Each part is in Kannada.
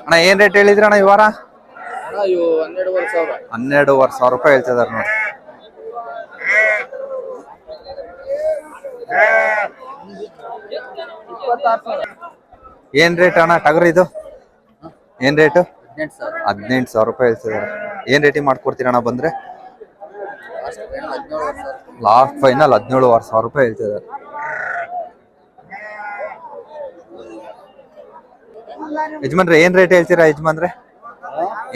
ಅಣ್ಣ ಏನ್ ರೇಟ್ ಹೇಳಿದ್ರಿ ಅಣ್ಣ ಈ ವಾರ? ಹನ್ನೆರಡುವರೆ ಸಾವಿರ. ರೂಪಾಯಿ ಹೇಳ್ತಿದಾರೆ ನೋಡಿ. ಏನ್ ರೇಟ್ ಅಣ್ಣ ಟಗರ್ ಇದು? ಏನ್ ರೇಟು ಹದಿನೆಂಟು ಸಾವಿರ. ರೂಪಾಯಿ ಹೇಳ್ತಿದಾರೆ. ಏನ್ ರೇಟಿಂಗ್ ಮಾಡ್ಕೊಡ್ತೀರ ಅಣ್ಣ ಬಂದ್ರೆ? ಲಾಸ್ಟ್ ಫೈನಲ್ ಹದಿನೇಳುವರೆ ಸಾವಿರ ರೂಪಾಯಿ ಹೇಳ್ತಿದ್ದಾರೆ ಯಜಮಾನ್ರೆ ಏನ್ ರೇಟ್ ಹೇಳ್ತೀರಾ ಯಜಮಾನ್ರೆ?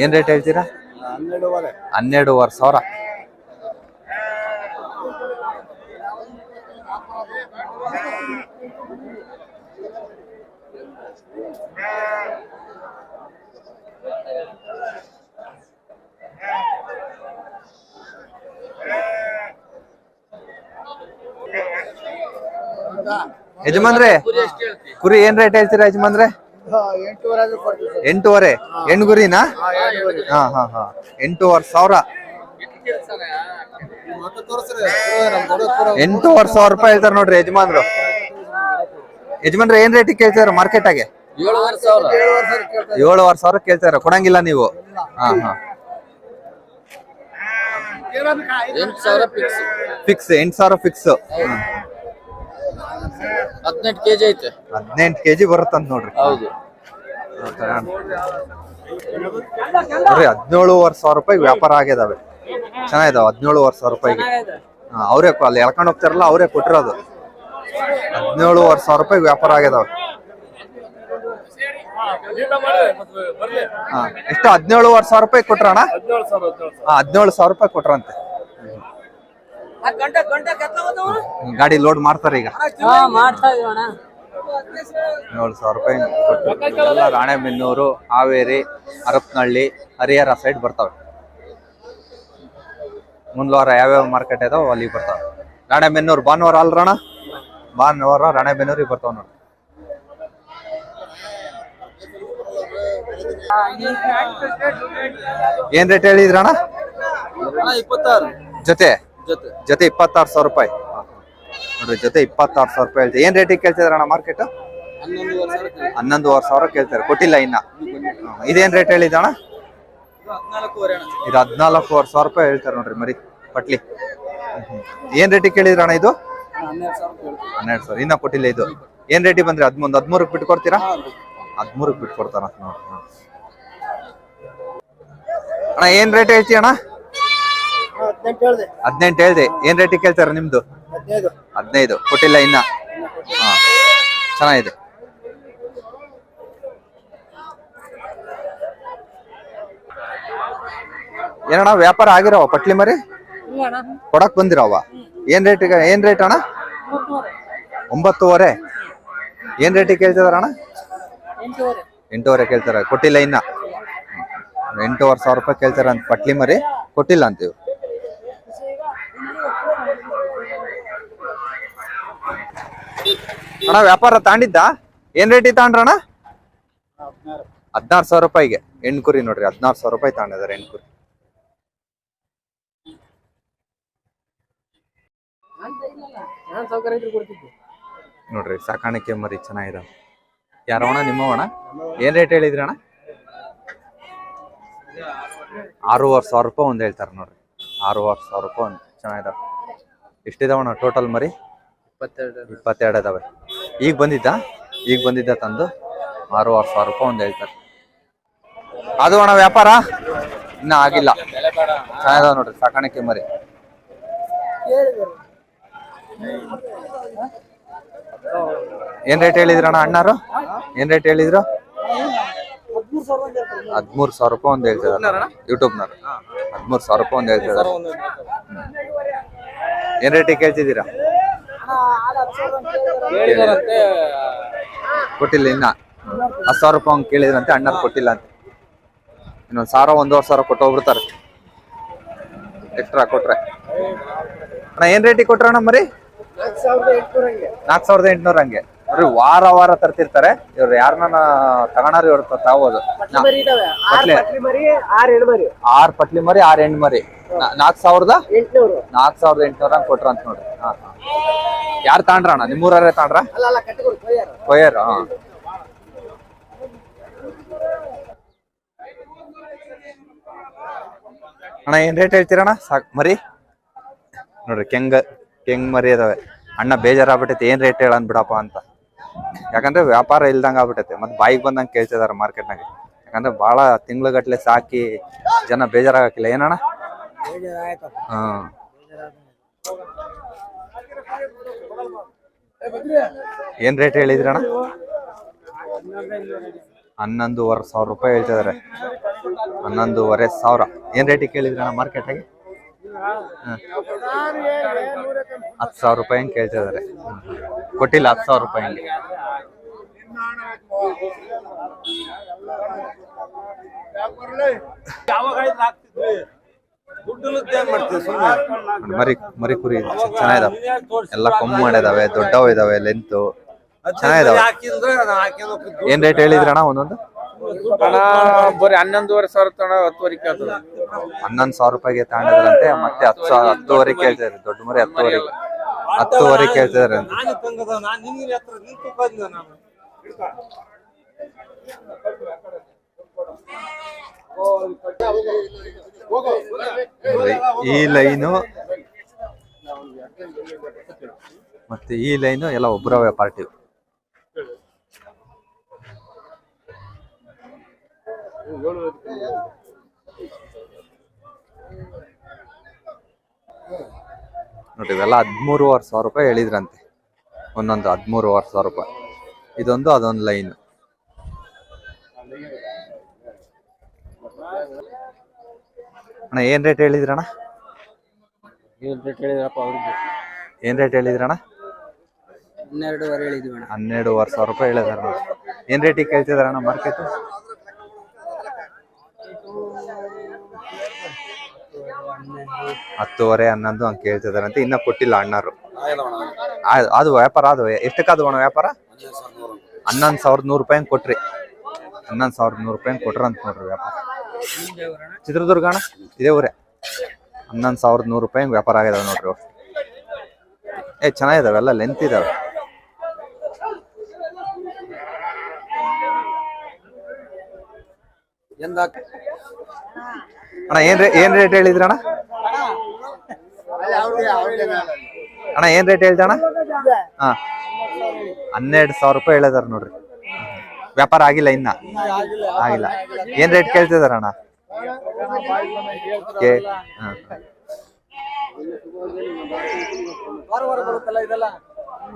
ಏನ್ ರೇಟ್ ಹೇಳ್ತೀರಾ? ಹನ್ನೆರಡುವರೆ. ಹನ್ನೆರಡುವರೆ ಸಾವಿರ. ಯಜಮಾನ್ರೆ ಕುರಿ ಏನ್ ರೇಟ್ ಹೇಳ್ತೀರಾ ಯಜಮಾನ್ರೆ? ಎಂಟೂವರೆ ಆದ್ರೂ ಕೊಡ್ತೀವಿ ಸರ್. ಎಂಟೂವರೆ. ಹೆಣ್ಣು ಗುರಿನಾ? ಹಾ ಹಾ ಹಾ ಎಂಟೂವರೆ ಸಾವಿರ. ಎಂಟೂವರೆ ಸಾವಿರ ರೂಪಾಯಿ ಹೇಳ್ತಾರೆ ನೋಡ್ರಿ ಯಜಮಾನ್ರು. ಯಜಮಾನ್ರೆ ಏನ್ ರೇಟ್ ಕೇಳ್ತಾರ ಮಾರ್ಕೆಟ್ ಆಗಿ? ಏಳುವರೆ ಸಾವಿರ. ಕೇಳ್ತಾರ. ಕೊಡಂಗಿಲ್ಲ ನೀವು. ಹಾ ಹಾ. ಎಂಟು ಸಾವಿರ ಫಿಕ್ಸ್ ಫಿಕ್ಸ್ ಎಂಟು ಸಾವಿರ ಫಿಕ್ಸ್ ಹದಿನೆಂಟು ಕೆಜಿ ಐತೆ. ಹದಿನೆಂಟು ಕೆಜಿ ಬರುತ್ತಂತ ನೋಡ್ರಿ. ಹೌದು. ನೋಡ್ರಿ ಹದಿನೇಳುವರೆ ಸಾವಿರ ರೂಪಾಯಿ ವ್ಯಾಪಾರ ಆಗಿದಾವೆ ಚೆನ್ನಾಗಿದಾವೆ ಹದಿನೇಳುವರೆ ಸಾವಿರ ರೂಪಾಯಿಗೆ. ಹಾ ಅವರೇ ಅಲ್ಲಿ ಎಳ್ಕೊಂಡು ಹೋಗ್ತಾರಲ್ಲ ಅವರೇ ಕೊಟ್ಟಿರೋದು. ಹದಿನೇಳುವರೆ ಸಾವಿರ ರೂಪಾಯಿ ವ್ಯಾಪಾರ ಆಗಿದಾವೆ ಹಾ ಎಷ್ಟು ಹದಿನೇಳುವರೆ ಸಾವಿರ ರೂಪಾಯಿ ಕೊಟ್ರಣ್ಣ? ಹದಿನೇಳು ಸಾವಿರ ರೂಪಾಯಿ ಕೊಟ್ರಂತೆ. ಗಾಡಿ ಲೋಡ್ ಮಾಡ್ತಾರೆ ಈಗ. ಏಳು ಸಾವಿರ ರೂಪಾಯಿ ಕೊಟ್ಟು ಎಲ್ಲ ರಾಣೆಬೆನ್ನೂರು ಹಾವೇರಿ ಹರಪನಹಳ್ಳಿ ಹರಿಹರ ಸೈಡ್ ಬರ್ತವೆ. ಮುಂದ್ವಾರ ಯಾವ್ಯಾವ ಮಾರ್ಕೆಟ್ ಇದಾವ ಅಲ್ಲಿ ಬರ್ತಾವೆ. ರಾಣೆಬೆನ್ನೂರು ಭಾನುವಾರ ಅಲ್ರಣ ಭಾನುವಾರ ರಾಣೆಬೆನ್ನೂರಿಗೆ ಬರ್ತಾವ ನೋಡಿ. ಏನ್ ರೇಟ್ ಹೇಳಿದ್ರಣ ಇಪ್ಪತ್ತಾರು. ಜೊತೆ? ಜೊತೆ. ಇಪ್ಪತ್ತಾರು ಸಾವಿರ ರೂಪಾಯಿ. ನೋಡ್ರಿ ಜೊತೆ ಇಪ್ಪತ್ತಾರು ಸಾವಿರ ರೂಪಾಯಿ ಹೇಳ್ತೀವಿ. ಏನ್ ರೇಟಿಗೆ ಕೇಳ್ತಿದಾರಣ ಮಾರ್ಕೆಟ್ ಹನ್ನೊಂದುವರೆ ಸಾವಿರ ಕೇಳ್ತಾರೆ. ಕೊಟ್ಟಿಲ್ಲ ಇನ್ನ. ಇದೇನ್ ರೇಟ್ ಹೇಳಿದಣ ಅಣ್ಣ? ಇದು ಹದಿನಾಲ್ಕೂವರೆ ಸಾವಿರ ರೂಪಾಯಿ ಹೇಳ್ತಾರೆ ನೋಡ್ರಿ ಮರಿ ಪಟ್ಲಿ. ಏನ್ ರೇಟಿಗೆ ಕೇಳಿದ್ರಣ ಇದು? ಹನ್ನೆರಡು ಸಾವಿರ ಇನ್ನ ಕೊಟ್ಟಿಲ್ಲ ಇದು. ಏನ್ ರೇಟಿಗೆ ಬಂದ್ರಿ? ಹದ್ಮೂರು ಹದ್ಮೂರಕ್ಕೆ ಬಿಟ್ಟು ಕೊಡ್ತೀರಾ ಹದ್ಮೂರಕ್ಕೆ ಬಿಟ್ಟು ಕೊಡ್ತಾರ ಅಣ್ಣ ಏನ್ ರೇಟ್ ಹೇಳ್ತೀಯ ಅಣ್ಣ ಹದಿನೆಂಟು ಹೇಳಿದೆ. ಏನ್ ರೇಟ್ ಕೇಳ್ತಾರ ನಿಮ್ದು? ಹದಿನೈದು. ಕೊಟ್ಟಿಲ್ಲ ಇನ್ನ? ಹಾ. ಚೆನ್ನಾಗಿದೆ. ಏನಣ್ಣ ವ್ಯಾಪಾರ ಆಗಿರವ ಪಟ್ಲಿ ಮರಿ? ಕೊಡಕ್ ಬಂದಿರವ? ಏನ್ ರೇಟ್ ಏನ್ ರೇಟ್ ಅಣ್ಣ? ಒಂಬತ್ತುವರೆ. ಏನ್ ರೇಟ್ ಕೇಳ್ತಿದಾರ ಅಣ್ಣ? ಎಂಟೂವರೆ. ಕೇಳ್ತಾರ. ಕೊಟ್ಟಿಲ್ಲ ಇನ್ನ. ಎಂಟೂವರೆ ಸಾವಿರ ರೂಪಾಯಿ ಕೇಳ್ತಾರ ಅಂತ ಪಟ್ಲಿ ಮರಿ. ಕೊಟ್ಟಿಲ್ಲ ಅಂತೀವಿ. ಅಣ್ಣ, ವ್ಯಾಪಾರ ತಾಂಡಿದ್ದ? ಏನ್ ರೇಟ್ ತಾಂಡ್ರಣ ಹದಿನಾರು ಸಾವಿರ ರೂಪಾಯಿಗೆ. ಎಣ್ಕುರಿ ಕುರಿ ನೋಡ್ರಿ, ಹದಿನಾರು ಸಾವಿರ ರೂಪಾಯಿ ತಾಂಡಿದಾರೆ ಎಣ್ಕುರಿ ನೋಡ್ರಿ, ಸಾಕಾಣಿಕೆ ಮರಿ ಚೆನ್ನಾಗಿದಾವ ಯಾರವಣ ಅಣ್ಣ ಏನ್ ರೇಟ್ ಹೇಳಿದ್ರಿ ಅಣ್ಣ? ಆರೂವರೆ ಸಾವಿರ ರೂಪಾಯಿ ಒಂದ್ ಹೇಳ್ತಾರೆ ನೋಡ್ರಿ. ಆರೂವರೆ ಸಾವಿರ ರೂಪಾಯಿ ಒಂದು ಚೆನ್ನಾಗಿದಾವ ಎಷ್ಟಿದಾವಣ್ಣ ಟೋಟಲ್ ಮರಿ? ಇಪ್ಪತ್ತೆರಡು ಇಪ್ಪತ್ತೆರಡು ಇದಾವೆ ಈಗ ಬಂದಿದ್ದ? ಈಗ ಬಂದಿದ್ದ ತಂದು? ಆರೂವರೆ ಸಾವಿರ ರೂಪಾಯಿ ಒಂದು ಹೇಳ್ತಾರೆ ಅದು ಅಣ್ಣ ವ್ಯಾಪಾರ? ಇನ್ನ ಆಗಿಲ್ಲ. ಚೆನ್ನಾಗಿದಾವ ನೋಡ್ರಿ, ಸಾಕಾಣಿಕೆ ಮರಿ. ಏನ್ ರೇಟ್ ಹೇಳಿದ್ರಣ್ಣ ಅಣ್ಣಾರು? ಏನ್ ರೇಟ್ ಹೇಳಿದ್ರು? ಹದ್ಮೂರು ಸಾವಿರ ರೂಪಾಯಿ ಒಂದು ಹೇಳ್ತಿದಾರೆ ಯೂಟ್ಯೂಬ್ನವ್ರು ಹದ್ಮೂರು ಸಾವಿರ ರೂಪಾಯಿ ಒಂದು ಹೇಳ್ತಿದಾರೆ. ಏನ್ ರೇಟಿಗೆ ಕೇಳ್ತಿದ್ದೀರಾ? ಹೇಳಿದಾರಂತೆ ಕೊಟ್ಟಿಲ್ಲ ಇನ್ನ. ಹತ್ತು ಸಾವಿರ ರೂಪಾಯಿ ಹಂಗೆ ಕೇಳಿದ್ರಂತೆ ಅಣ್ಣ ಕೊಟ್ಟಿಲ್ಲ ಅಂತ. ಇನ್ನೊಂದು ಸಾವಿರ ಒಂದೂವರೆ ಸಾವಿರ ಕೊಟ್ಟು ಹೋಗ್ಬಿಡ್ತಾರೆ. ಎಕ್ಸ್ಟ್ರಾ ಕೊಟ್ರೆ. ಅಣ್ಣ ಏನ್ ರೇಟಿಗೆ ಕೊಟ್ರಣ್ಣ ಮರಿ? ನಾಲ್ಕು ಸಾವಿರದ ಎಂಟುನೂರು ಹಂಗೆ. ಅವ್ರಿ ವಾರ ವಾರ ತರ್ತಿರ್ತಾರೆ. ಇವ್ರು ಯಾರನ್ನ ತಗೋಣಾರ ಇವ್ರ ತಾವೋದು. ಆರ್ ಪಟ್ಲಿ. ಮರಿ ಆರ್ ಎಂಟ್ ಮರಿ. ಹೆಣ್ಣು ನಾಲ್ಕ್ ಸಾವಿರದ? ಎಂಟ್ನೂರು. ನಾಲ್ಕ್ ಸಾವಿರದ ಎಂಟುನೂರ ಕೊಟ್ರ ಅಂತ ನೋಡ್ರಿ ಹಾ. ಯಾರು ನಿಮ್ಮೂರೇ ತಾಂಡ್ರ? ಅಲ್ಲ ಅಲ್ಲ ಕಟ್ಟಿಕೊಡು ಕೊಯ್ಯಾರ. ಹಾ. ಅಣ್ಣ ಏನ್ ರೇಟ್ ಹೇಳ್ತೀರಣ್ಣ ಸಾಕ್ ಮರಿ? ನೋಡ್ರಿ ಕೆಂಗ ಕೆಂಗ್ ಮರಿ ಅದಾವೆ. ಅಣ್ಣ ಬೇಜಾರಾಗ್ಬಿಟ್ಟೈತೆ ಏನ್ ರೇಟ್ ಹೇಳನ್ ಬಿಡಪ್ಪ ಅಂತ. ಯಾಕಂದ್ರೆ ವ್ಯಾಪಾರ ಇಲ್ದಂಗ ಆಗ್ಬಿಟ್ಟೈತೆ. ಮತ್ತೆ ಬಾಯಿಗೆ ಬಂದಂಗ ಮಾರ್ಕೆಟ್ ನಾಗ ಯಾಕಂದ್ರೆ ಬಹಳ ತಿಂಗ್ಳುಗಟ್ಲೆ ಸಾಕಿ ಜನ ಬೇಜಾರಾಗಕ್ಕಿಲ್ಲ. ಏನಣ್ಣ? ಹ್ಮ್ ಏನ್ ರೇಟ್ ಹೇಳಿದ್ರಣ್ಣ? ಹನ್ನೊಂದುವರೆ ಸಾವಿರ ರೂಪಾಯಿ ಹೇಳ್ತಿದಾರೆ. ಹನ್ನೊಂದುವರೆ ಸಾವಿರ. ಏನ್ ರೇಟಿಗೆ ಕೇಳಿದ್ರಣ್ಣ ಆಗಿ? ಹತ್ತು ಸಾವಿರ ರೂಪಾಯಿ ಹಂಗೆ ಕೇಳ್ತಿದಾರೆ. ಕೊಟ್ಟಿಲ್ಲ ಹತ್ತು ಸಾವಿರ ರೂಪಾಯಿ ಹಂಗೆ. ನೋಡಿ, ಮರಿ ಮರಿ ಕುರಿ ಚೆನ್ನಾಗಿದಾವೆ. ಎಲ್ಲ ಕಮ್ಮಿ ಮಾಡಿದಾವೆ ದೊಡ್ಡವು ಇದಾವೆ ಲೆಂತು ಚೆನ್ನಾಗಿದಾವೆ. ಏನ್ ರೇಟ್ ಹೇಳಿದ್ರಣ್ಣ ಒಂದೊಂದು? ಬರೀ ಹನ್ನೊಂದುವರೆ ಸಾವಿರ ತಗೊಂಡ ಹತ್ತುವರೆ ಕೇಳ್ತದ. ಹನ್ನೊಂದು ಸಾವಿರ ರೂಪಾಯಿಗೆ ತಗೊಂಡಿದ್ರಂತೆ ಮತ್ತೆ ಹತ್ತು ಸಾವಿರ ಹತ್ತುವರೆ ಕೇಳ್ತಿದಾರೆ ದೊಡ್ಡ ಮರಿ ಹತ್ತುವರೆ ಹತ್ತುವರೆ ಕೇಳ್ತಾರೆ ಅಂತ ಈ ಲೈನು ಮತ್ತೆ ಈ ಲೈನು ಎಲ್ಲ ಒಬ್ಬರವೇ ಪಾರ್ಟಿ ನೋಡಿ, ಇವೆಲ್ಲ ಹದಿಮೂರುವರೆ ಸಾವಿರ ರೂಪಾಯಿ ಹೇಳಿದ್ರಂತೆ. ಒಂದೊಂದು ಹದಿಮೂರುವರೆ ಸಾವಿರ ರೂಪಾಯಿ. ಇದೊಂದು ಅದೊಂದು ಲೈನ್. ಅಣ್ಣ ಏನ್ ರೇಟ್ ಹೇಳಿದ್ರಣ್ಣ ಏನ್ ರೇಟ್ ಹೇಳಿದ್ರಪ್ಪ ಅವ್ರಿಗೆ? ಏನ್ ರೇಟ್ ಹೇಳಿದ್ರಣ್ಣ ಹನ್ನೆರಡುವರೆ ಹೇಳಿದ್ವಿ ಅಣ್ಣ. ಹನ್ನೆರಡುವರೆ ಸಾವಿರ ರೂಪಾಯಿ ಹೇಳಿದಾರ ಏನ್ ರೇಟಿಗೆ ಕೇಳ್ತಿದಾರಣ್ಣ ಮಾರ್ಕೆಟ್ ಹತ್ತುವರೆ ಹನ್ನೊಂದು ಹಂಗೆ ಕೇಳ್ತಿದಾರಂತೆ ಇನ್ನ ಕೊಟ್ಟಿಲ್ಲ ಅಣ್ಣರು ಅದು ವ್ಯಾಪಾರ ಅದು ಎಷ್ಟಕ್ಕಾದ ಅಣ್ಣ ವ್ಯಾಪಾರ? ಹನ್ನೊಂದು ಸಾವಿರದ ನೂರು ರೂಪಾಯಿ ಕೊಟ್ರಿ. ಹನ್ನೊಂದು ಸಾವಿರದ ನೂರು ರೂಪಾಯಿ ಕೊಟ್ರಂತ ಕೊಟ್ರ ಅಂತ ನೋಡ್ರಿ ವ್ಯಾಪಾರ. ಚಿತ್ರದುರ್ಗ ಅಣ್ಣ ಇದೇ ಊರೇ? ಹನ್ನೊಂದು ಸಾವಿರದ ನೂರು ರೂಪಾಯಿ ಹಿಂಗೆ ವ್ಯಾಪಾರ ಆಗಿದಾವೆ ನೋಡ್ರಿ ಏ ಚೆನ್ನಾಗಿದಾವೆ ಎಲ್ಲ ಲೆಂತ್ ಇದಾವೆ. ಅಣ್ಣ ಏನ್ ಏನ್ ರೇಟ್ ಹೇಳಿದ್ರಿ ಅಣ್ಣ? ಅಣ್ಣ ಏನ್ ರೇಟ್ ಹೇಳ್ದೆ ಅಣ್ಣ? ಹಾ. ಹನ್ನೆರಡು ಸಾವಿರ ರೂಪಾಯಿ ಹೇಳಿದಾರ ನೋಡ್ರಿ. ವ್ಯಾಪಾರ ಆಗಿಲ್ಲ ಇನ್ನ? ಆಗಿಲ್ಲ. ಏನ್ ರೇಟ್ ಕೇಳ್ತಿದಾರ ಅಣ್ಣ?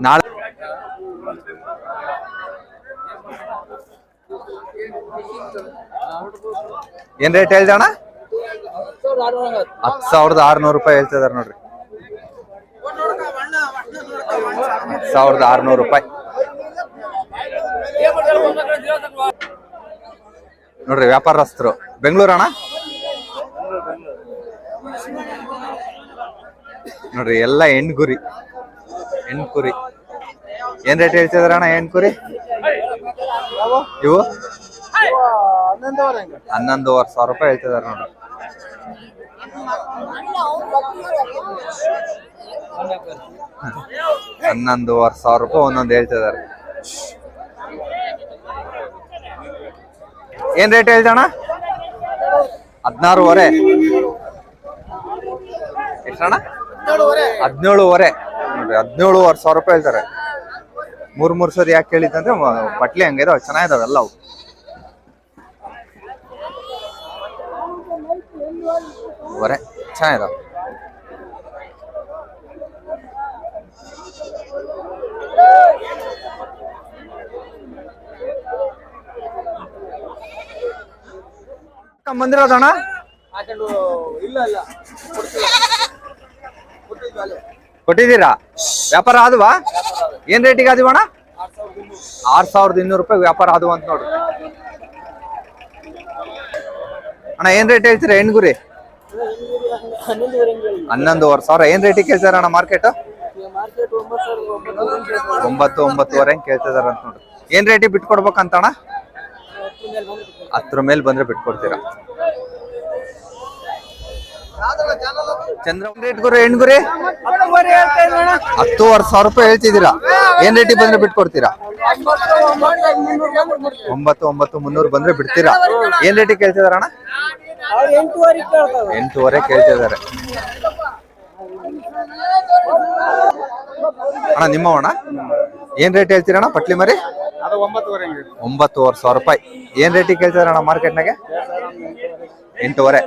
ನಾಳೆ ಏನ್ ರೇಟ್ ಹೇಳ್ದೆ ಅಣ್ಣ? ಹತ್ತು ಸಾವಿರದ ಆರ್ನೂರು ರೂಪಾಯಿ ಹೇಳ್ತಿದಾರ ನೋಡ್ರಿ. ಹತ್ತು ಸಾವಿರದ ಆರ್ನೂರು ರೂಪಾಯಿ. ನೋಡ್ರಿ, ವ್ಯಾಪಾರಸ್ಥರು. ಬೆಂಗಳೂರ ಅಣ್ಣ ನೋಡ್ರಿ, ಎಲ್ಲ ಹೆಣ್ಗುರಿ. ಹೆಣ್ಕುರಿ. ಏನ್ ರೇಟ್ ಹೇಳ್ತಿದಾರ ಅಣ್ಣ ಹೆಣ್ಕುರಿ? ಇವು? ಹನ್ನೊಂದುವರೆ ಸಾವಿರ ರೂಪಾಯಿ ಹೇಳ್ತಿದಾರೆ ನೋಡ್ರಿ. ಹನ್ನೊಂದುವರೆ ಸಾವಿರ ರೂಪಾಯಿ ಒಂದೊಂದು ಹೇಳ್ತಿದಾರೆ. ಏನ್ ರೇಟ್ ಹೇಳ್ದಣ ಹದಿನಾರುವರೆ. ಎಷ್ಟಣ್ಣ ಹದಿನೇಳುವರೆ. ನೋಡ್ರಿ ಹದಿನೇಳುವರೆ ಸಾವಿರ ರೂಪಾಯಿ ಹೇಳ್ತಾರೆ. ಮೂರ್ ಮೂರ್ ಸರಿ ಯಾಕೆ ಹೇಳಿದ್ದಂದ್ರೆ ಮ- ಪಟ್ಲಿ ಹಂಗಿದಾವೆ ಚೆನ್ನಾಗಿದಾವೆ ಎಲ್ಲ ಅವು ಚೆನ್ನಾಗಿದಾವೆ. ಬಂದಿರೋದಣ್ಣ ಕೊಟ್ಟಿದ್ದೀರಾ? ವ್ಯಾಪಾರ ಆದವಾ? ಏನ್ ರೇಟಿಗೆ ಆದಿವಣ ಆರ್ ಸಾವಿರದ ಇನ್ನೂರು ರೂಪಾಯಿ ವ್ಯಾಪಾರ ಆದವು ಅಂತ ನೋಡ್ರಿ ಅಣ್ಣ ಏನ್ ರೇಟ್ ಹೇಳ್ತೀರಾ ಹೆಣ್ಗುರಿ? ಹನ್ನೊಂದುವರೆ ಸಾವಿರ. ಏನ್ ರೇಟಿಗೆ ಕೇಳ್ತಾರ ಅಣ್ಣ ಮಾರ್ಕೆಟ್? ಒಂಬತ್ತು ಒಂಬತ್ತುವರೆ ಕೇಳ್ತಿದಾರ ಅಂತ ನೋಡ್ರಿ ಏನ್ ರೇಟಿಗೆ ಬಿಟ್ಕೊಡ್ಬೇಕಂತಣ್ಣ ಹತ್ರ ಮೇಲೆ ಬಂದ್ರೆ ಬಿಟ್ಕೊಡ್ತೀರಾ? ಚಂದ್ರ ರೇಟ್ ಗುರು ಹತ್ತುವರೆ ಸಾವಿರ ರೂಪಾಯಿ ಹೇಳ್ತಿದ್ದೀರಾ? ಏನ್ ರೇಟಿಗೆ ಬಂದ್ರೆ ಬಿಟ್ಕೊಡ್ತೀರಾ? ಒಂಬತ್ತು ಒಂಬತ್ತು, ಮುನ್ನೂರು ಬಂದ್ರೆ ಬಿಡ್ತೀರಾ? ಏನ್ ರೇಟಿಗೆ ಕೇಳ್ತಿದಾರಣ್ಣ ಎಂಟೂವರೆ ಕೇಳ್ತಾವೆ ಎಂಟೂವರೆ ನಿಮ್ಮ ಅಣ್ಣ ಏನ್ ರೇಟ್ ಹೇಳ್ತೀರಣ್ಣ ಪಟ್ಲಿ ಮರಿ? ಒಂಬತ್ತುವರೆ ಸಾವಿರ ರೂಪಾಯಿ. ಏನ್ ರೇಟಿಗೆ ಕೇಳ್ತಿದಾರಣ್ಣ ಮಾರ್ಕೆಟ್ನಾಗೆ? ಎಂಟೂವರೆ.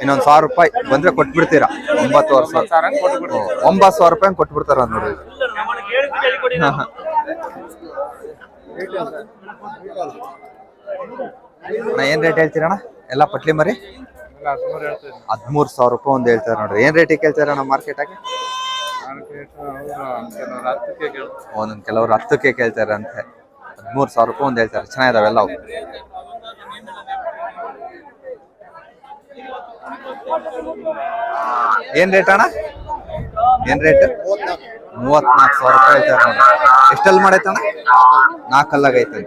ಇನ್ನೊಂದು ಸಾವಿರ ರೂಪಾಯಿ ಬಂದ್ರೆ ಕೊಟ್ಬಿಡ್ತೀರಾ? ಒಂಬತ್ತುವರೆ ಸಾವಿರ. ಒಂಬತ್ತು ಸಾವಿರ ರೂಪಾಯಿ ಕೊಟ್ಬಿಡ್ತಾರ ಹಾ. ಅಣ್ಣ ಏನ್ ರೇಟ್ ಹೇಳ್ತೀರಣ್ಣ? ಎಲ್ಲ ಪಟ್ಲಿ ಮರಿ? ಹದಿಮೂರು ಸಾವಿರ ರೂಪಾಯಿ ಒಂದ್ ಹೇಳ್ತಾರೆ ನೋಡ್ರಿ. ಏನ್ ರೇಟಿಗೆ ನಮ್ಮ ಮಾರ್ಕೆಟ್ ಆಗಿ? ಒಂದೊಂದ್ ಕೆಲವ್ರು ಹತ್ತಕ್ಕೆ ಕೇಳ್ತಾರೆ. ಅಂತೆ. ಹದಿಮೂರು ಸಾವಿರ ರೂಪಾಯಿ ಒಂದ್ ಹೇಳ್ತಾರೆ. ಚೆನ್ನಾಗಿದಾವೆಲ್ಲ ಅವು. ಏನ್ ರೇಟ್ ಅಣ್ಣ? ಏನ್ ರೇಟ್ ಮೂವತ್ನಾಲ್ಕು ಸಾವಿರ ರೂಪಾಯಿ ಹೇಳ್ತಾರೆ ನೋಡ್ರಿ. ಎಷ್ಟಲ್ಲಿ ಮಾಡೈತಣ್ಣ ನಾಲ್ಕಲ್ಲಾಗೈತೆ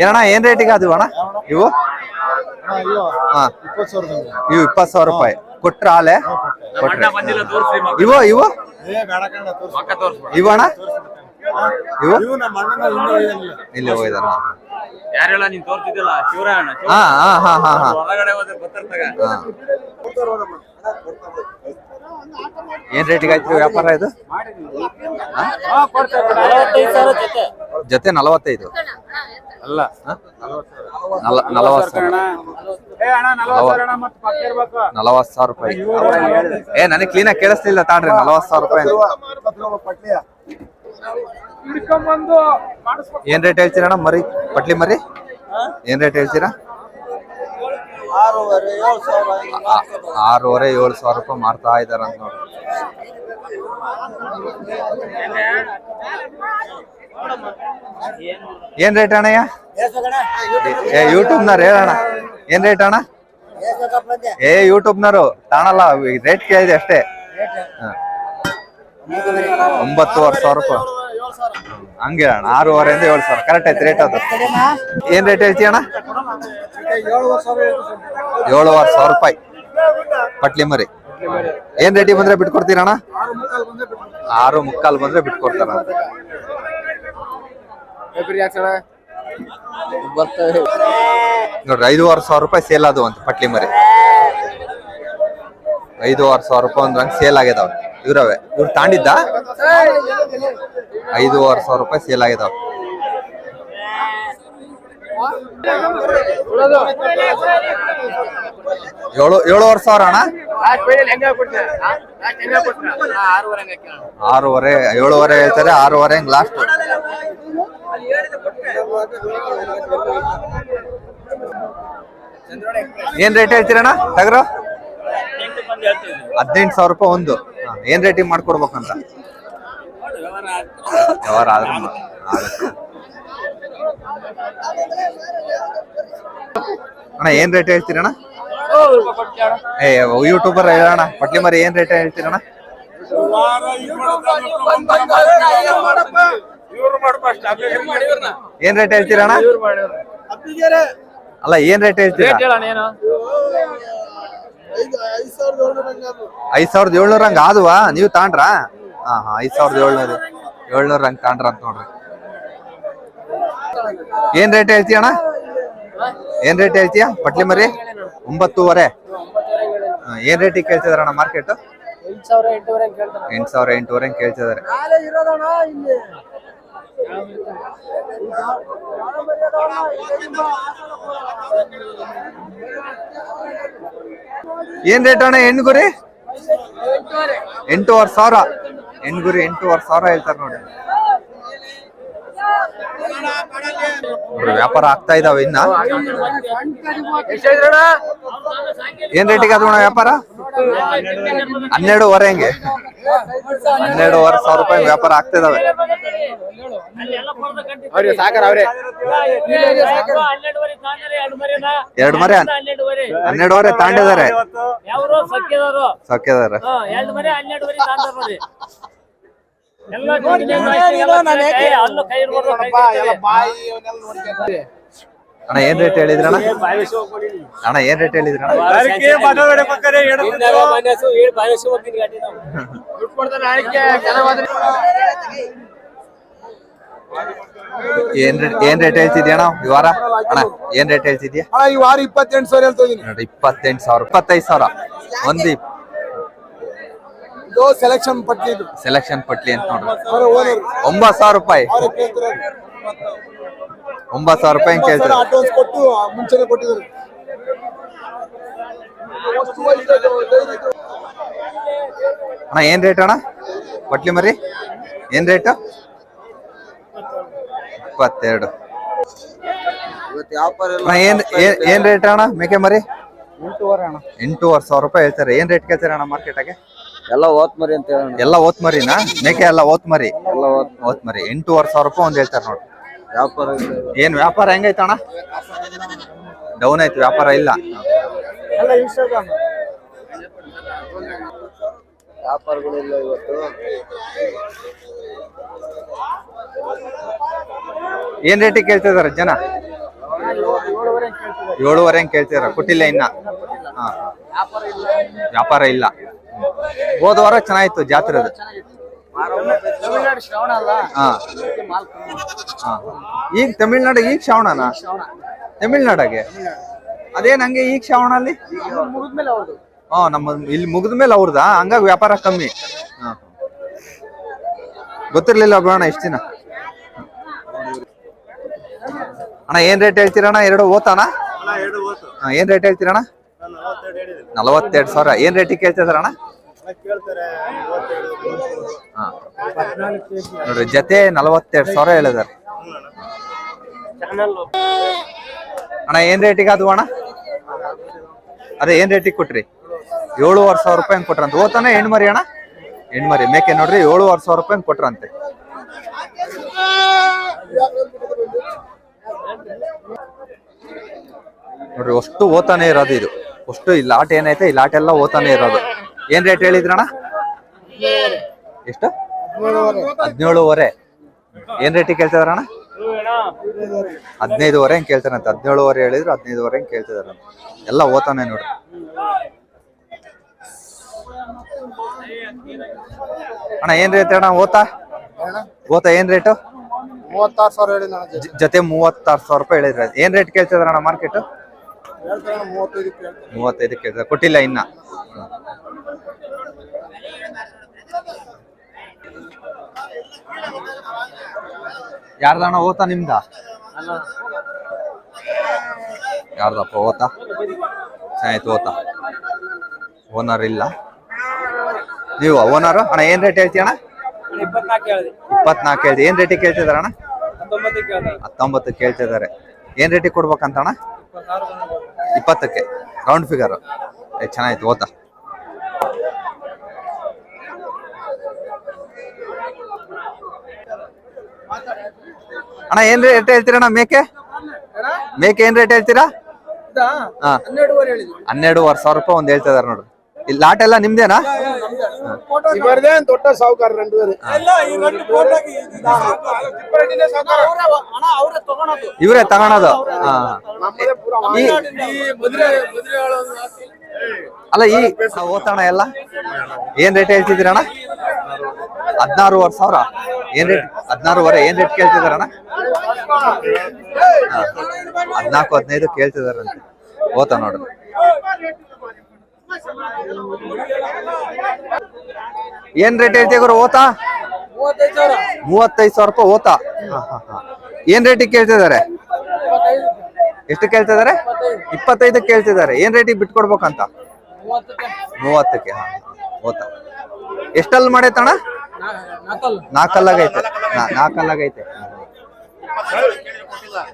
ಏನಣ್ಣ ಏನ್ ರೇಟಿಗೆ ಅದು ಅಣ್ಣ ಇವು ಹಾ ಇವು ಇಪ್ಪತ್ತು ಸಾವಿರ ರೂಪಾಯಿ ಕೊಟ್ರ ಆಲೆ ಕೊಟ್ರೆ ಇವು ಇವು ಇವು ಅಣ್ಣ ಇವು? ಇಲ್ಲಿ ಹೋಗಿದಾರ ಯಾರೆಲ್ಲ ನೀನ್ ತೋರ್ತಿದ್ದಿಲ್ಲ ಶಿವರಾಯಣ್ಣ ಹಾ ಹಾ ಹಾ ಹಾ ಹಾ. ಹೊರಗಡೆ ಹೋದ್ರೆ ಗೊತ್ತಿರ್ತಾಗ ಹಾ. ಏನ್ ರೇಟಿಗೆ ಆಯ್ತು ವ್ಯಾಪಾರ ಇದು? ಜೊತೆ. ಜೊತೆ ನಲವತ್ತೈದು? ಅಲ್ಲ. ನಲ- ನಲವತ್ತು ಸಾವಿರ. ನಲವತ್ತು ರೂಪಾಯಿ. ಏ ನನಗೆ ಕ್ಲೀನಾಗಿ ಕೇಳಿಸ್ಲಿಲ್ಲ ತಾಡ್ರಿ ನಲವತ್ತು ಸಾವಿರ ರೂಪಾಯಿ ಏನ್ ರೇಟ್ ಹೇಳ್ತೀರಣ ಮರಿ ಪಟ್ಲಿ ಮರಿ? ಏನ್ ರೇಟ್ ಹೇಳ್ತೀರಾ? ಆರೂವರೆ ಏಳು ಸಾವಿರ ರೂಪಾಯಿ ಮಾರ್ತಾ ಇದಾರ ಅಂತ ನೋಡಿ. ಏನ್ ರೇಟ್ ಅಣ್ಣಯ್ಯ ಏ ಯೂಟ್ಯೂಬ್ನವ್ರು ಹೇಳಣ್ಣ. ಏನ್ ರೇಟ್ ಅಣ್ಣ? ಏ ಯೂಟ್ಯೂಬ್ನವರು ತಾಣಲ್ಲ ರೇಟ್ ಕೇಳಿದೆ ಅಷ್ಟೇ. ಹ. ಒಂಬತ್ತುವರೆ ಸಾವಿರ ರೂಪಾಯಿ. ಹಂಗೆ ಅಣ್ಣ, ಆರೂವರೆಯಿಂದ ಏಳು ಸಾವಿರ. ಕರೆಕ್ಟ್ ಐತೆ ರೇಟ್ ಅದು. ಏನ್ ರೇಟ್ ಹೇಳ್ತೀಯ ಅಣ್ಣ? ಏಳುವರೆ ಸಾವಿರ ರೂಪಾಯಿ. ಪಟ್ಲಿ ಮರಿ. ಏನ್ ರೇಟಿಗೆ ಬಂದ್ರೆ ಬಿಟ್ಕೊಡ್ತೀರಣ್ಣ ಆರು ಮುಕ್ಕಾಲ್ ಬಂದ್ರೆ ಬಿಟ್ಕೊಡ್ತಾರ ನೋಡ್ರಿ, ಐದುವರೆ ಸಾವಿರ ರೂಪಾಯಿ ಸೇಲ್ ಅದು ಅಂತ ಪಟ್ಲಿ ಮರಿ. ಐದೂವರೆ ಸಾವಿರ ರೂಪಾಯಿ ಒಂದ್ ರಂಗ್ ಸೇಲ್ ಆಗ್ಯದಾವ. ಇವ್ರವೆ. ಇವ್ರು ತಾಂಡಿದ್ದ? ಐದೂವರೆ ಸಾವಿರ ರೂಪಾಯಿ ಸೇಲ್ ಆಗ್ಯದಾವ. ಏಳು, ಏಳುವರೆ ಸಾವಿರ ಅಣ್ಣ? ಆರೂವರೆ, ಏಳುವರೆ ಹೇಳ್ತಾರೆ, ಆರೂವರೆ ಹಂಗ್ ಲಾಸ್ಟ್ ಏನ್ ರೇಟ್ ಹೇಳ್ತೀರಣ್ಣ ತಗ್ರ ಹದಿನೆಂಟು ಸಾವಿರ ರೂಪಾಯಿ ಒಂದು. ಏನ್ ರೇಟಿಂಗ್ ಮಾಡ್ಕೊಡ್ಬೇಕಂತ? ಆದ್ರೆ ಅಣ್ಣ, ಏನ್ ರೇಟ್ ಹೇಳ್ತೀರಣ್ಣ ಏ ಯೂಟ್ಯೂಬರ್ ಹೇಳಣ್ಣ ಪಟ್ಲಿ ಮರಿ ಏನ್ ರೇಟ್ ಹೇಳ್ತೀರಣ್ಣ ಏನ್ ರೇಟ್ ಹೇಳ್ತೀರಣ್ಣ ಅಲ್ಲ, ಏನ್ ರೇಟ್ ಹೇಳ್ತೀರಾ? ಐದ್ ಸಾವಿರದ ಏಳ್ನೂರ ಹಂಗ ಆದವಾ. ನೀವು ತಾಂಡ್ರ? ಹಾ ಹಾ ಐದ್ ಸಾವಿರದ ಏಳ್ನೂರು ಏಳ್ನೂರ ಹಂಗ ತಾಂಡ್ರ ಅಂತ ನೋಡ್ರಿ. ಏನ್ ರೇಟ್ ಹೇಳ್ತೀಯ ಅಣ್ಣ? ಏನ್ ರೇಟ್ ಹೇಳ್ತೀಯ? ಪಟ್ಲಿ ಮರಿ? ಒಂಬತ್ತೂವರೆ. ಏನ್ ರೇಟಿಗೆ ಕೇಳ್ತಿದಾರ ಅಣ್ಣ ಮಾರ್ಕೆಟ್ ಎಂಟು ಸಾವಿರ ಎಂಟೂವರೆ ಕೇಳ್ತಿದಾರೆ. ಏನ್ ರೇಟ್ ಅಣ್ಣ ಹೆಣ್ಗುರಿ ಎಂಟೂವರೆ. ಸಾವಿರ. ಹೆಣ್ಗುರಿ ಎಂಟೂವರೆ ಸಾವಿರ ಹೇಳ್ತಾರೆ ನೋಡಿ. ನೋಡ್ರಿ, ವ್ಯಾಪಾರ ಆಗ್ತಾ ಇದಾವೆ ಇನ್ನ? ಏನ್ ರೇಟಿಗೆ ಅದು ವ್ಯಾಪಾರ? ಹನ್ನೆರಡುವರೆ ಹಂಗೆ. ಹನ್ನೆರಡುವರೆ ಸಾವಿರ ರೂಪಾಯಿ ವ್ಯಾಪಾರ ಆಗ್ತಾ ಇದಾವೆ. ಅವ್ರಿಗೆ ಸಾಕಾರ ಅವ್ರೆ. ಎರಡು ಮರಿ ಹನ್ನೆರಡುವರೆ ತಾಂಡಿದಾರೆ ಯಾವ್ರು ಅಣ್ಣ ಏನ್ ರೇಟ್ ಹೇಳಿದ್ರಣ್ಣ ಅಣ್ಣ? ಏನ್ ರೇಟ್ ಎಡಬಿಟ್ಟು ಏನ್ ರೇಟ್ ಏನ್ ರೇಟ್ ಹೇಳ್ತಿದ್ಯಾ ಅಣ್ಣ ಈ ವಾರ? ಅಣ್ಣ ಏನ್ ರೇಟ್ ಹೇಳ್ತಿದ್ಯಾ? ಅಣ್ಣ ಈ ವಾರ ಇಪ್ಪತ್ತೆಂಟು ಸಾವಿರ ಹೇಳ್ತಾ ಇದೀನಿ. ನೋಡಿ ಇಪ್ಪತ್ತೆಂಟು ಸಾವಿರ ಇಪ್ಪತ್ತೈದು ಸಾವಿರ. ಒಂದು ಸೆಲೆಕ್ಷನ್ ಪಟ್ಲಿ ಇದು. ಸೆಲೆಕ್ಷನ್ ಪಟ್ಲಿ ಅಂತ ನೋಡ್ರಿ. ಒಂಬತ್ತು ಸಾವಿರ ರೂಪಾಯಿ. ಒಂಬತ್ತು ಸಾವಿರ ರೂಪಾಯಿ ಕೇಳ್ತಾರೆ. ಅಡ್ವಾನ್ಸ್ ಕೊಟ್ಟು ಮುಂಚೆನೆ ಕೊಟ್ಟಿದ್ದಾರೆ. ಅಣ್ಣ ಏನ್ ರೇಟ್ ಅಣ್ಣ? ಪಟ್ಲಿ ಮರಿ? ಏನ್ ರೇಟ್ ಇಪ್ಪತ್ತೆರಡು. ಏನ್ ಏನ್- ಏನ್ ರೇಟ್ ಅಣ್ಣ? ಮೇಕೆ ಮರಿ? ಎಂಟೂವರೆ ಅಣ್ಣ. ಎಂಟೂವರೆ ಸಾವಿರ ರೂಪಾಯಿ ಹೇಳ್ತಾರೆ. ಏನ್ ರೇಟ್ ಕೇಳ್ತಾರೆ ಅಣ್ಣ ಮಾರ್ಕೆಟಾಗೆ ಎಲ್ಲ ಓತ್ಮರಿ ಅಂತ ಹೇಳೋಣ. ಎಲ್ಲ ಓತ್ಮರಿನಾ ಮೇಕೆ ಎಲ್ಲ ಓತ್ ಮರಿ ಎಲ್ಲ ಓತ್ ಓತ್ ಮರಿ ಎಂಟೂವರೆ ಸಾವಿರ ರೂಪಾಯಿ ಒಂದ್ ಹೇಳ್ತಾರೆ ನೋಡಿ. ವ್ಯಾಪಾರ ಏನ್ ವ್ಯಾಪಾರ ಹೆಂಗೈತೆ ಅಣ್ಣ ಡೌನ್ ಆಯ್ತು ವ್ಯಾಪಾರ ಇಲ್ಲ. ವ್ಯಾಪಾರಗಳಿಲ್ಲ ಇವತ್ತು. ಏನ್ ರೇಟಿಗೆ ಕೇಳ್ತಿದಾರೆ ಜನ? ಏಳುವರೆ ಹೆಂಗ್ ಕೇಳ್ತಿದಾರ. ಕೊಟ್ಟಿಲ್ಲ ಇನ್ನ. ಹಾ. ವ್ಯಾಪಾರ ಇಲ್ಲ. ಹೋದ ವಾರ ಚೆನ್ನಾಗಿತ್ತು ಜಾತ್ರೆ ಅದು. ಶ್ರವಣ ಅಲ್ಲ ಹಾ. ಹಾ. ಈಗ ತಮಿಳ್ನಾಡು ಈಗ ಶ್ರಾವಣನ? ತಮಿಳ್ನಾಡಾಗೆ? ಅದೇನ್ ಹಂಗೆ ಈಗ ಶ್ರಾವಣ ಅಲ್ಲಿ ಹಾ ನಮ್ಮ ಇಲ್ಲಿ ಮುಗಿದ ಮೇಲೆ ಅವ್ರದಾ? ಹಂಗಾಗಿ ವ್ಯಾಪಾರ ಕಮ್ಮಿ. ಹಾ. ಗೊತ್ತಿರ್ಲಿಲ್ಲ ಬೇಡ ಎಷ್ಟು ದಿನ? ಅಣ್ಣ ಏನ್ ರೇಟ್ ಹೇಳ್ತೀರಣ್ಣ? ಎರಡು ಓತಾನ ಎರಡು ಓಸು ಹಾ, ಏನ್ ರೇಟ್ ಹೇಳ್ತೀರಣ್ಣ? ನಲವತ್ತೆರಡು ಸಾವಿರ. ಏನ್ ರೇಟಿಗೆ ಕೇಳ್ತಾರೆ ಮೂವತ್ತೆರಡು ಹಾ. ನೋಡ್ರಿ ಜೊತೆ ನಲವತ್ತೆರಡು ಸಾವಿರ ಹೇಳಿದಾರೆ ಅಣ್ಣ ಏನ್ ರೇಟಿಗೆ ಅದು ಅಣ್ಣ? ಅದೇ ಏನ್ ರೇಟಿಗೆ ಕೊಟ್ರಿ? ಏಳುವರೆ ಸಾವಿರ ರೂಪಾಯಿ ಹಂಗೆ ಕೊಟ್ರಂತೆ. ಓತಾನೆ ಹೆಣ್ಮರಿ ಅಣ್ಣ? ಹೆಣ್ಮರಿ. ಮೇಕೆ ನೋಡ್ರಿ ಏಳುವರೆ ಸಾವಿರ ರೂಪಾಯಿ ಹಂಗ್ ಕೊಟ್ರಂತೆ. ನೋಡ್ರಿ ಅಷ್ಟು ಓತಾನೆ ಇರೋದು ಇದು. ಅಷ್ಟು ಈ ಲಾಟ್ ಏನೈತೆ ಈ ಲಾಟ್ ಎಲ್ಲ ಓತಾನೆ ಇರೋದು. ಏನ್ ರೇಟ್ ಹೇಳಿದ್ರಣ ಎಷ್ಟು? ಹದಿನೇಳುವರೆ. ಏನ್ ರೇಟಿಗೆ ಕೇಳ್ತಿದಾರಣ ಹದಿನೈದುವರೆ ಹೆಂಗ್ ಕೇಳ್ತಾರಂತೆ. ಹದಿನೇಳುವರೆ ಹೇಳಿದ್ರು ಹದಿನೈದುವರೆ ಹೆಂಗ್ ಕೇಳ್ತಿದಾರಂತೆ. ಎಲ್ಲ ಓತಾನೆ ನೋಡ್ರಿ. ಅಣ್ಣ ಏನ್ ರೇಟ್ ಅಣ್ಣ? ಓತಾ ಓತಾ ಏನ್ ರೇಟು ಜೊತೆ. ಮೂವತ್ತಾರು ಸಾವಿರ ರೂಪಾಯಿ ಹೇಳಿದ್ರೆ. ಏನ್ ರೇಟ್ ಕೇಳ್ತಿದಾರಣ್ಣ ಮಾರ್ಕೆಟ್ ಮೂವತ್ತೈದಕ್ಕೆ ಹೇಳ್ತಾರೆ ಕೊಟ್ಟಿಲ್ಲ ಇನ್ನ. ಯಾರ್ದಣ್ಣ ಓತಾ ನಿಮ್ದ? ಯಾರ್ದಪ್ಪ ಓತಾ ಚೆನ್ನಾಯ್ತು ಓತಾ ಓನರ್ ಇಲ್ಲ. ನೀವು ಓನರ್ ಅಣ್ಣ ಏನ್ ರೇಟ್ ಹೇಳ್ತೀಯ ಅಣ್ಣ? ಇಪ್ಪತ್ನಾಲ್ಕು ಹೇಳ್ತಿ ಏನ್ ರೇಟಿಗೆ ಕೇಳ್ತಿದಾರ ಅಣ್ಣ? ಹತ್ತೊಂಬತ್ತು ಕೇಳ್ತಿದ್ದಾರೆ ಏನ್ ರೇಟಿಗೆ ಕೊಡ್ಬೇಕಂತ ಅಣ್ಣ? ಇಪ್ಪತ್ತಕ್ಕೆ. ರೌಂಡ್ ಫಿಗರ್ ಚೆನ್ನಾಗಿತ್ತು ಓತಾ ಅಣ್ಣ ಏನ್ ರೇಟ್ ಹೇಳ್ತೀರಣ್ಣ ಮೇಕೆ? ಮೇಕೆ ಏನ್ ರೇಟ್ ಹೇಳ್ತೀರಾ? ಹನ್ನೆರಡುವರೆ ಸಾವಿರ ರೂಪಾಯಿ ಒಂದ್ ಹೇಳ್ತಾ ಇದಾರೆ ನೋಡ್ರಿ. ಲಾಟ್ ಎಲ್ಲ ನಿಮ್ದೇನಾ? ದೊಡ್ಡ ಸಾಹುಕಾರ ರೆಂಡು ಇವರೇ ತಗೋಣದು ಅಲ್ಲ ಈ ಓತಣ ಎಲ್ಲ? ಏನ್ ರೇಟ್ ಹೇಳ್ತಿದ್ದೀರಣ ಹದಿನಾರೂವರೆ ಸಾವಿರ? ಏನ್ ರೇಟ್ ಹದಿನಾರೂವರೆ ಏನ್ ರೇಟ್ ಕೇಳ್ತಿದಾರಣ ಹದಿನಾಲ್ಕು ಹದಿನೈದು ಕೇಳ್ತಿದಾರಂತೆ ಓತ ನೋಡ್ರಿ ಏನ್ ರೇಟ್ ಹೇಳ್ತೀಯ ಗುರು, ಓತಾ? ಮೂವತ್ತೈದು ಸಾವಿರ ರೂಪಾಯಿ ಓತಾ. ಏನ್ ರೇಟಿಗೆ ಕೇಳ್ತಿದ್ದಾರೆ? ಎಷ್ಟು ಕೇಳ್ತಿದ್ದಾರೆ? ಇಪ್ಪತ್ತೈದು ಕೇಳ್ತಿದ್ದಾರೆ. ಏನ್ ರೇಟಿಗೆ ಬಿಟ್ಕೊಡ್ಬೇಕಂತ? ಮೂವತ್ತಕ್ಕೆ, ಹಾ ಓತ. ಎಷ್ಟಲ್ಲಿ ಮಾಡೈತಣ್ಣ ನಾಲ್ಕಲ್ಲ ನಾಲ್ಕಲ್ಲಾಗೈತೆ ನಾಲ್ಕಲ್ಲಾಗೈತೆ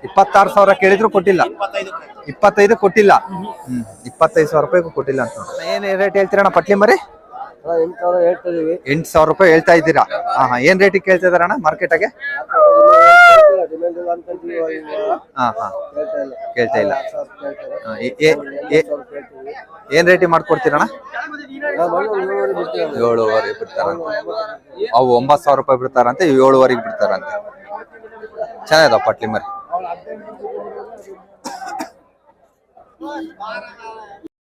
ಇಪ್ಪತ್ತಾರು ಸಾವಿರ ಕೇಳಿದ್ರು ಕೊಟ್ಟಿಲ್ಲ. ಇಪ್ಪತ್ತೈದು ಕೊಟ್ಟಿಲ್ಲ. ಹ್ಮ್ ಇಪ್ಪತ್ತೈದು ಸಾವಿರ ರೂಪಾಯಿಗೂ ಕೊಟ್ಟಿಲ್ಲ ಅಂತ. ಏನ್ ರೇಟ್ ಹೇಳ್ತೀರಣ್ಣ ಪಟ್ಲಿ ಮರಿ? ಎಂಟು ಸಾವಿರ ರೂಪಾಯಿ ಹೇಳ್ತಾ ಇದ್ದೀರಾ? ಹಾ ಹಾ ಏನ್ ರೇಟ್ ಕೇಳ್ತಾ ಇದಾರಣ್ಣ ಮಾರ್ಕೆಟಾಗೆ ಡಿಮ್ಯಾಂಡ್ ಇಲ್ಲ ಅನ್ಕೊಂತೀವಿ ಹಾ ಹಾ. ಕೇಳ್ತಾ ಇಲ್ಲ. ಕೇಳ್ತಾ ಇಲ್ಲ. ಕೇಳ್ತಾರೆ ಹಾ, ಏ- ಏ- ಏ- ಏನ್ ರೇಟಿ ಮಾಡ್ಕೊಡ್ತೀರಣ್ಣ? ಏಳುವರೆಗೆ ಬಿಡ್ತಾರಂತೆ. ಅವು ಒಂಬತ್ತು ಸಾವಿರ ರೂಪಾಯಿ ಬಿಡ್ತಾರಂತೆ ಇವು ಏಳುವರೆಗೆ ಬಿಡ್ತಾರಂತೆ. ಚೆನ್ನಾಗಿದಾವ ಪಟ್ಲಿ ಮರಿ. 안 되는 부분으로는